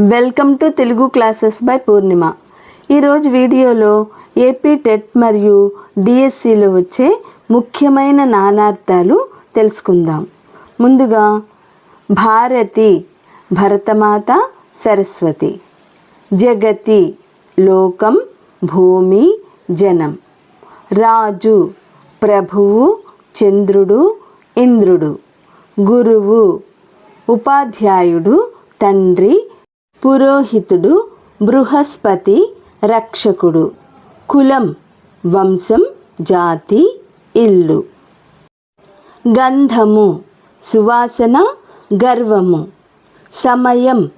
Welcome to Telugu classes by Purnima ఈరోజు వీడియోలో AP TET మరియు డిఎస్సిలో వచ్చే ముఖ్యమైన నానార్థాలు తెలుసుకుందాం. ముందుగా భారతి భరతమాత సరస్వతి. జగతి లోకం భూమి జనం. రాజు ప్రభువు చంద్రుడు ఇంద్రుడు. గురువు ఉపాధ్యాయుడు తండ్రి పురోహితుడు బృహస్పతి రక్షకుడు. కులం వంశం జాతి ఇల్లు. గంధము సువాసన గర్వము. సమయం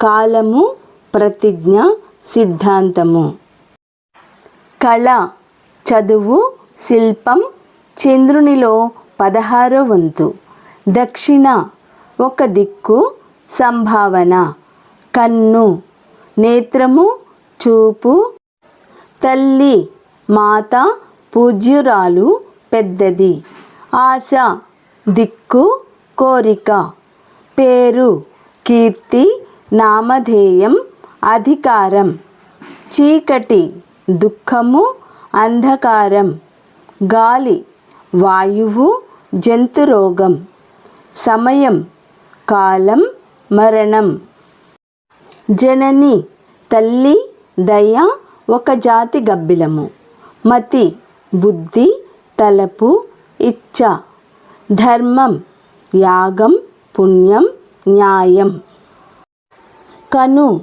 కాలము ప్రతిజ్ఞ సిద్ధాంతము. కళ చదువు శిల్పం చంద్రునిలో పదహారో వంతు. దక్షిణ ఒక దిక్కు సంభావన. కన్ను నేత్రము చూపు. తల్లి మాత పూజ్యురాలు పెద్దది. ఆశ దిక్కు కోరిక. పేరు కీర్తి నామధేయం అధికారం. చీకటి దుఃఖము అంధకారం. గాలి వాయువు జంతురోగం. సమయం కాలం మరణం. జనని తల్లి దయ ఒక జాతి గబ్బిలము. మతి బుద్ధి తలపు ఇచ్చ. ధర్మం యాగం పుణ్యం న్యాయం. కను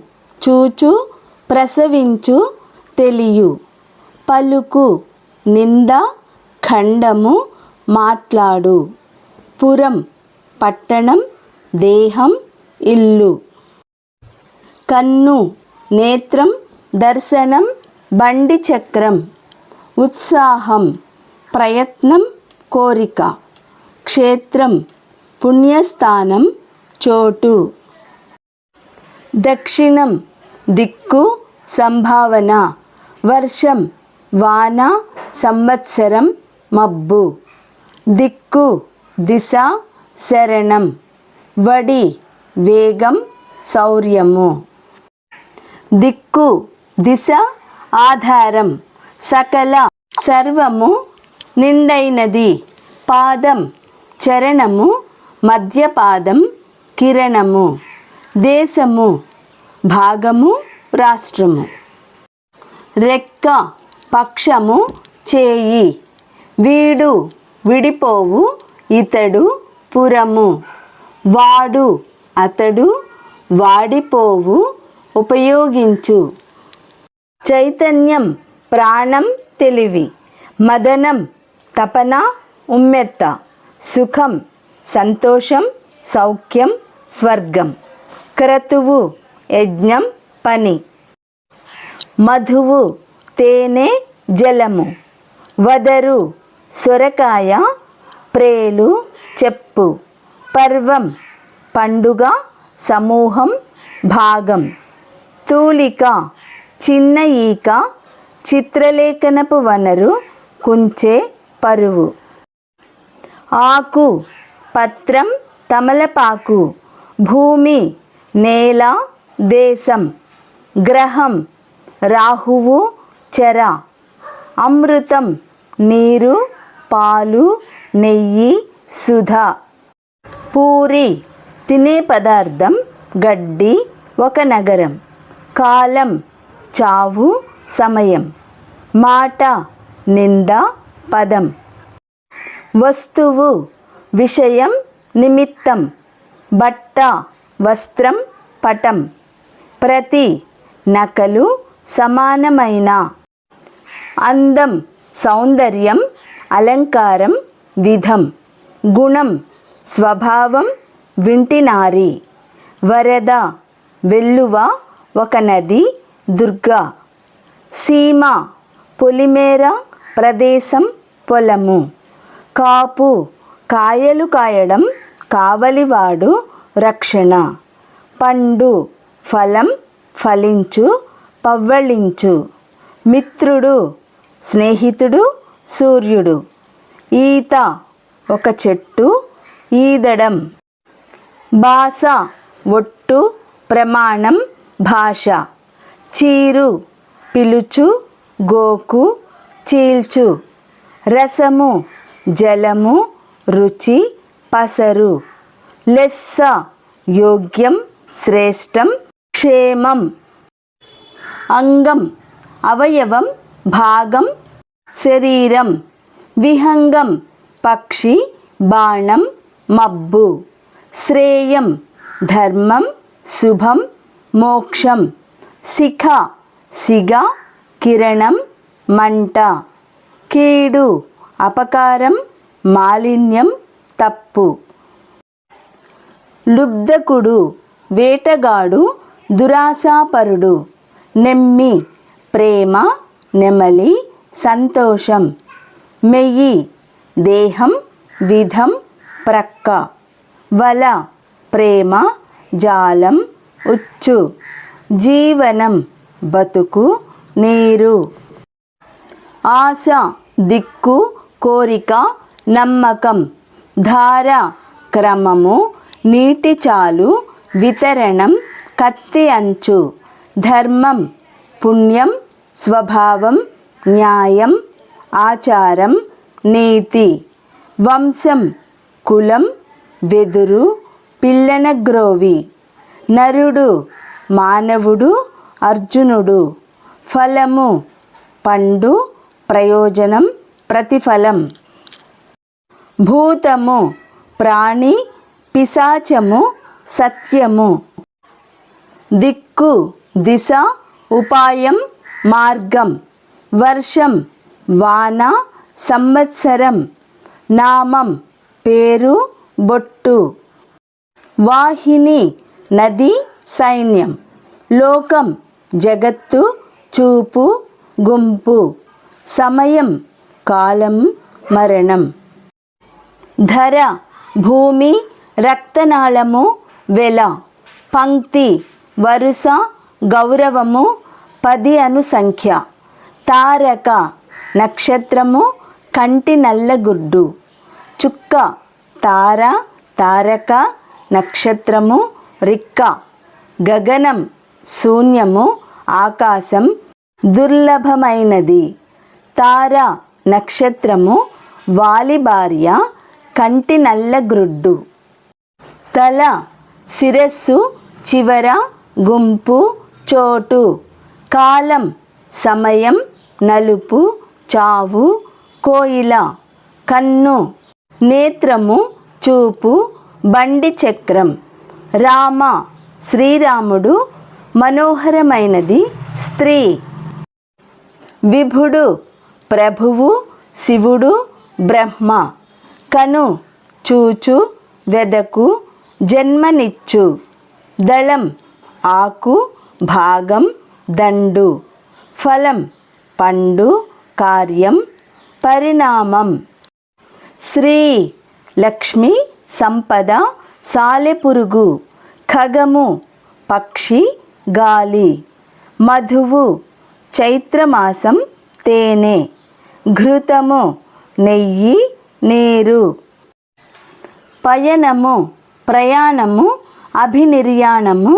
చూచు ప్రసవించు తెలియు. పలుకు నింద ఖండము మాట్లాడు. పురం పట్టణం దేహం ఇల్లు. కన్ను నేత్రం దర్శనం బండి చక్రం ఉత్సాహం ప్రయత్నం కోరిక క్షేత్రం పుణ్యస్థానం చోటు. దక్షిణం దిక్కు సంభావన వర్షం వాన సంవత్సరం మబ్బు. దిక్కు దిశ శరణం. వడి వేగం శౌర్యము. దిక్కు దిశ ఆధారం సకల సర్వము నిండైనది. పాదం చరణము మధ్యపాదం కిరణము. దేశము భాగము రాష్ట్రము. రెక్క పక్షము చేయి. వీడు విడిపోవు ఇతడు పురము. వాడు అతడు వాడిపోవు ఉపయోగించు. చైతన్యం ప్రాణం తెలివి. మదనం తపన ఉమ్మెత్త. సుఖం సంతోషం సౌఖ్యం స్వర్గం. క్రతువు యజ్ఞం పని. మధువు తేనె జలము. వదరు సొరకాయ ప్రేలు చెప్పు. పర్వం పండుగ సమూహం భాగం. తూలిక చిన్న ఈక చిత్రలేఖనపు వనరు కుంచే పరువు. ఆకు పత్రం తమలపాకు. భూమి నేల దేశం. గ్రహం రాహువు చెర. అమృతం నీరు పాలు నెయ్యి సుధ. పూరి తినే పదార్థం గడ్డి ఒక నగరం. కాలం చావు సమయం. మాట నింద పదం. వస్తువు విషయం నిమిత్తం. బట్ట వస్త్రం పటం. ప్రతి నకలు సమానమైన. అందం సౌందర్యం అలంకారం విధం. గుణం స్వభావం వింటినారి. వరద వెల్లువ ఒక నది దుర్గా సీమ పొలిమేర ప్రదేశం పొలము. కాపు కాయలు కాయడం కావలివాడు రక్షణ. పండు ఫలం ఫలించు పవ్వళించు. మిత్రుడు స్నేహితుడు సూర్యుడు. ఈత ఒక చెట్టు ఈదడం. బాస ఒట్టు ప్రమాణం భాష. చీరు పిలుచు గోకు చీల్చు. రసము జలము రుచి పసరు. లెస్స యోగ్యం శ్రేష్టం క్షేమం. అంగం అవయవం భాగం శరీరం. విహంగం పక్షి బాణం మబ్బు. శ్రేయం ధర్మం శుభం మోక్షం. శిఖ సిగ కిరణం మంట. కీడు అపకారం మాలిన్యం తప్పు. లుబ్ధకుడు వేటగాడు దురాశాపరుడు. నెమ్మి ప్రేమ నెమలి సంతోషం. మెయ్యి దేహం విధం ప్రక్క. వల ప్రేమ జాలం ఉచ్చు. జీవనం బతుకు నీరు. ఆశ దిక్కు కోరిక నమ్మకం. ధార క్రమము నీటి చాలు వితరణం కత్తి అంచు. ధర్మం పుణ్యం స్వభావం న్యాయం ఆచారం నీతి. వంశం కులం వెదురు పిల్లన గ్రోవి. నరుడు మానవుడు అర్జునుడు. ఫలము పండు ప్రయోజనం ప్రతిఫలం. భూతము ప్రాణి పిశాచము సత్యము. దిక్కు దిశ ఉపాయం మార్గం. వర్షం వాన సంవత్సరం. నామం పేరు బొట్టు. వాహిని నది సైన్యం లోకం జగత్తు చూపు గుంపు సమయం కాలం మరణం. ధర భూమి రక్తనాళము వెల పంక్తి వరుస గౌరవము పది అను సంఖ్య. తారక నక్షత్రము కంటి నల్లగుడ్డు చుక్క తార తారక నక్షత్రము రిక్క గగనం శూన్యము ఆకాశం దుర్లభమైనది. తార నక్షత్రము వాలి భార్య కంటి నల్లగ్రుడ్డు తల శిరస్సు చివర గుంపు చోటు. కాలం సమయం నలుపు చావు కోయిల. కన్ను నేత్రము చూపు బండి చక్రం. రామ శ్రీరాముడు మనోహరమైనది స్త్రీ. విభుడు ప్రభువు శివుడు బ్రహ్మ. కను చూచు వెదకు జన్మనిచ్చు. దళం ఆకు భాగం దండు. ఫలం పండు కార్యం పరిణామం. శ్రీ లక్ష్మి సంపద సాలెపురుగు ఖగము పక్షి గాలి మధువు చైత్రమాసం తేనె ఘృతము నెయ్యి నీరు. పయనము ప్రయాణము అభినిర్యాణము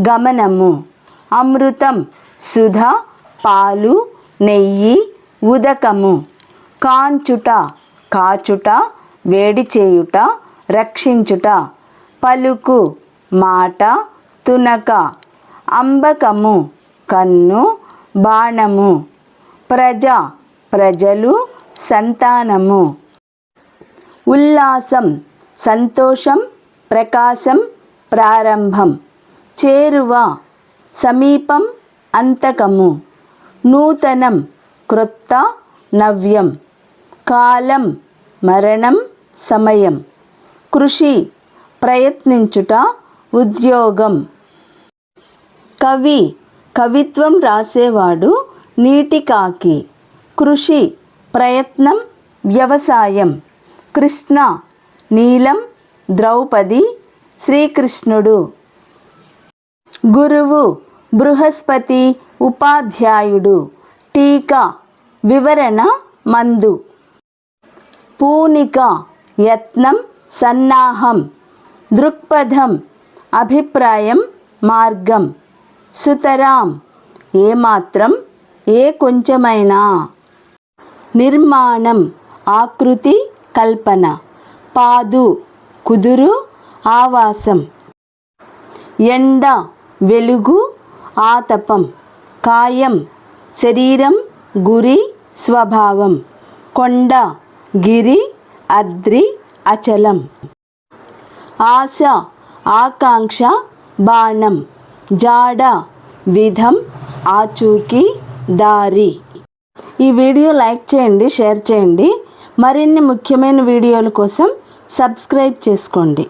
గమనము అమృతం సుధ పాలు నెయ్యి ఉదకము కాంచుట కాచుట వేడి చేయుట రక్షించుట. పలుకు మాట తునక అంబకము కన్ను బాణము ప్రజ ప్రజలు సంతానము. ఉల్లాసం సంతోషం ప్రకాశం ప్రారంభం. చేరువ సమీపం అంతకము. నూతనం క్రొత్త నవ్యం. కాలం మరణం సమయం. కృషి ప్రయత్నించుట ఉద్యోగం. కవి కవిత్వం రాసేవాడు నీటి కాకి. కృషి ప్రయత్నం వ్యవసాయం. కృష్ణ నీలం ద్రౌపది శ్రీకృష్ణుడు. గురువు బృహస్పతి ఉపాధ్యాయుడు. టీకా వివరణ మందు. పూనిక యత్నం సన్నాహం. దృక్పథం అభిప్రాయం మార్గం. సుతరాం ఏమాత్రం ఏ కొంచెమైనా. నిర్మాణం ఆకృతి కల్పన. పాదు కుదురు ఆవాసం. ఎండ వెలుగు ఆతపం. కాయం శరీరం గురి స్వభావం. కొండ గిరి అద్రి అచలం. ఆశ ఆకాంక్ష బాణం జాడ విధం ఆచూకీ దారి. ఈ వీడియో లైక్ చేయండి షేర్ చేయండి. మరిన్ని ముఖ్యమైన వీడియోల కోసం సబ్స్క్రైబ్ చేసుకోండి.